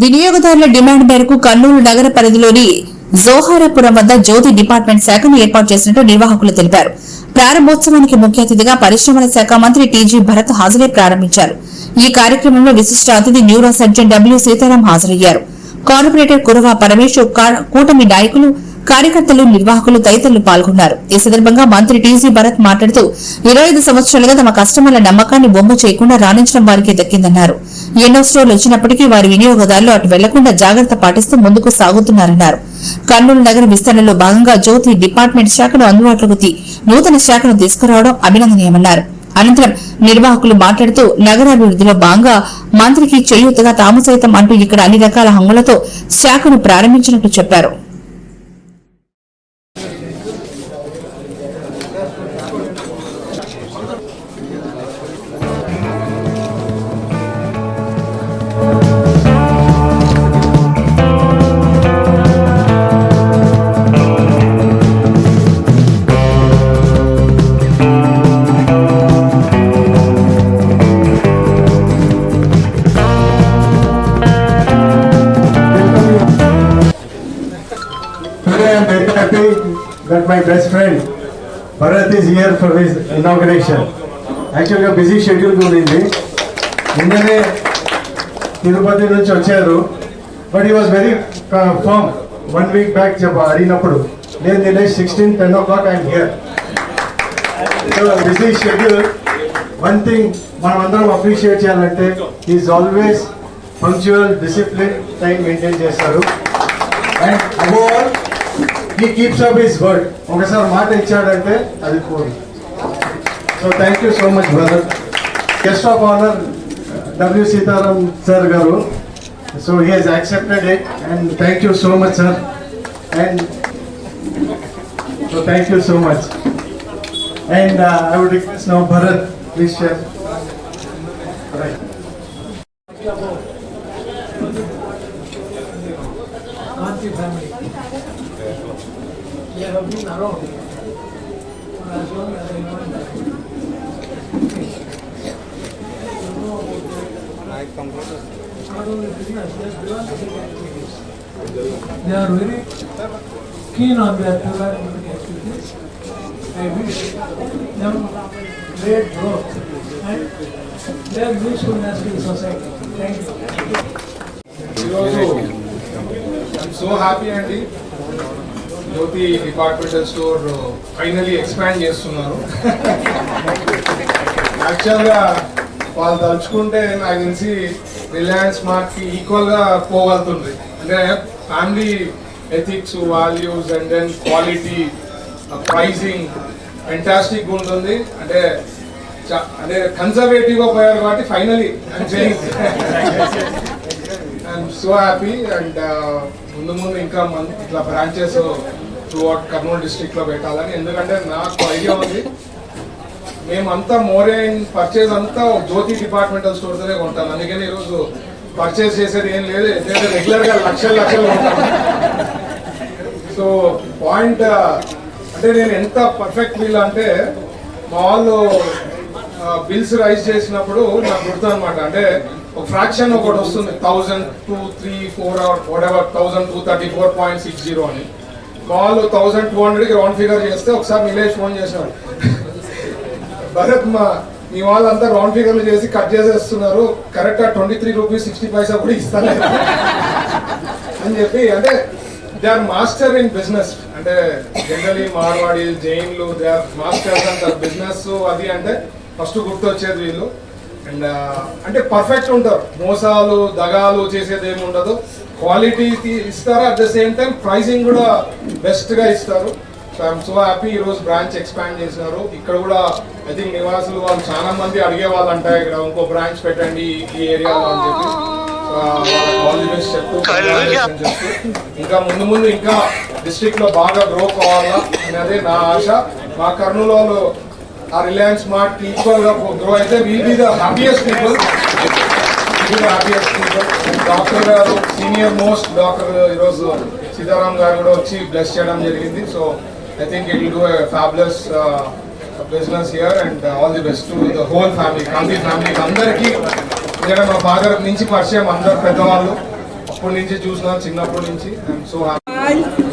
వినియోగదారుల డిమాండ్ మేరకు కర్నూలు నగర పరిధిలోని జోహారాపురం వద్ద జ్యోతి డిపార్ట్మెంట్ శాఖను ఏర్పాటు చేసినట్టు నిర్వాహకులు తెలిపారు. ప్రారంభోత్సవానికి ముఖ్య అతిథిగా పరిశ్రమల శాఖ మంత్రి టీజీ భరత్ హాజరై ప్రారంభించారు. ఈ కార్యక్రమంలో విశిష్ట అతిథి న్యూరో సర్జన్ డబ్ల్యూ సీతారాం హాజరయ్యారు. కార్పొరేటర్ కురవ పరమేశ్వర్ కూటమి నాయకులు కార్యకర్తలు నిర్వాహకులు తదితరులు పాల్గొన్నారు. ఈ సందర్భంగా మంత్రి టీజీ భరత్ మాట్లాడుతూ ఇరవై ఐదు సంవత్సరాలుగా తమ కస్టమర్ల నమ్మకాన్ని బొమ్మ చేయకుండా రాణించడం వారికి దక్కిందన్నారు. ఎన్నో స్టోర్లు వచ్చినప్పటికీ వారి వినియోగదారులు అటు వెళ్ళకుండా జాగ్రత్త పాటిస్తూ ముందుకు సాగుతున్నారన్నారు. కర్నూలు నగర విస్తరణలో భాగంగా జ్యోతి డిపార్ట్మెంట్ శాఖను అందుబాటులోకి నూతన శాఖను తీసుకురావడం అభినందనీయమన్నారు. అనంతరం నిర్వాహకులు మాట్లాడుతూ నగరాభివృద్ధిలో భాగంగా మంత్రికి చేయూతగా తాము సైతం అంటూ ఇక్కడ అన్ని రకాల హంగులతో శాఖను ప్రారంభించినట్టు చెప్పారు. Happy that my best friend Bharat is here for his inauguration. యాక్చువల్గా బిజీ షెడ్యూల్ ఉంది. నిన్ననే తిరుపతి నుంచి వచ్చారు. But he was very firm one week back చెప్ప అడిగినప్పుడు నేను నిన్న sixteen ten o'clock I'm here so busy schedule one thing మనం అందరం అప్రిషియేట్ చేయాలంటే is always punctual discipline time maintain చేస్తారు. And above He keeps up his word ఒకసారి మాట ఇచ్చాడంటే అది పోదు so thank you so much brother guest of honour W Sitaram sir గారు so he has accepted it and thank you so much sir and so thank you so much and I would request now Bharat please share right Auntie family. They are very keen on their development activities. I wish them great growth and their usefulness in society. Thank you. I'm so happy, Andy. Jyothi departmental store finally expand చేస్తున్నారు. యాక్చువల్గా వాళ్ళు తలుచుకుంటే నాకు తెలిసి Reliance మార్ట్కి ఈక్వల్గా పోగలుగుతుంది. అంటే family ethics values and then quality pricing fantastic ఉంటుంది. అంటే అంటే కన్సర్వేటివ్గా పోయారు కాబట్టి finally I'm so happy and ముందు ముందు ఇంకా మన ఇట్లా బ్రాంచెస్ త్రూ అవుట్ కర్నూలు డిస్ట్రిక్ట్లో పెట్టాలని. ఎందుకంటే నాకు ఐడియా ఉంది. మేమంతా మోరేన్ పర్చేజ్ అంతా జ్యోతి డిపార్ట్మెంటల్ స్టోర్తోనే కొంటాం. అందుకని ఈరోజు పర్చేజ్ చేసేది ఏం లేదు. ఎందుకంటే రెగ్యులర్గా లక్షలు లక్షలు కొంటాం. సో పాయింట్ uh, అంటే నేను ఎంత పర్ఫెక్ట్ వీల్ అంటే మా వాళ్ళు uh, బిల్స్ రైజ్ చేసినప్పుడు నాకు గుర్తు అనమాట అంటే ఒక ఫ్రాక్షన్ ఒకటి వస్తుంది. Thousand two three four whatever thousand two thirty four point six zero అని. కాల్ థౌసండ్ టూ హండ్రెడ్కి రౌండ్ ఫిగర్ చేస్తే ఒకసారి నిలేష్ ఫోన్ చేసినాడు భరత్ మా మీ వాళ్ళంతా రౌండ్ ఫిగర్లు చేసి కట్ చేసేస్తున్నారు. కరెక్ట్గా twenty three rupees sixty paisa కూడా ఇస్తాను. అని చెప్పి అంటే they are master in business అంటే జనరలీ మార్వాడి జైన్లు దే ఆర్ మాస్టర్స్ అంటారు బిజినెస్ అది అంటే ఫస్ట్ గుర్తొచ్చేది వీళ్ళు. అండ్ అంటే పర్ఫెక్ట్ ఉంటారు. మోసాలు దగాలు చేసేది ఏమి ఉండదు. క్వాలిటీ ఇస్తారు? At the same time pricing కూడా బెస్ట్గా ఇస్తారు. సో ఐఎమ్ సో హ్యాపీ ఈ రోజు బ్రాంచ్ ఎక్స్పాండ్ చేసినారు. ఇక్కడ కూడా ఐ థింక్ నివాసులు వాళ్ళు చాలా మంది అడిగే వాళ్ళు అంటారు ఇక్కడ. ఇంకో బ్రాంచ్ పెట్టండి ఈ ఏరియాలో అని చెప్పి. ఇంకా ముందు ముందు ఇంకా డిస్ట్రిక్ట్లో బాగా గ్రో కావాలా? అనేది నా ఆశ. మా కర్నూలు ఆ రిలయన్స్ మార్ట్ ఈక్వల్గా గ్రో అయితే will be the happiest people happiest people doctor గారు సీనియర్ మోస్ట్ డాక్టర్ ఈరోజు సీతారాం గారు కూడా వచ్చి బ్లెస్ చేయడం జరిగింది. So I think it will do fabulous business year and all the best to the whole family Gandhi family అందరికీ ఇక్కడ మా ఫాదర్ నుంచి పరిచయం అందరు పెద్దవాళ్ళు. అప్పటి నుంచి చూసిన చిన్నప్పటి నుంచి. I'm so happy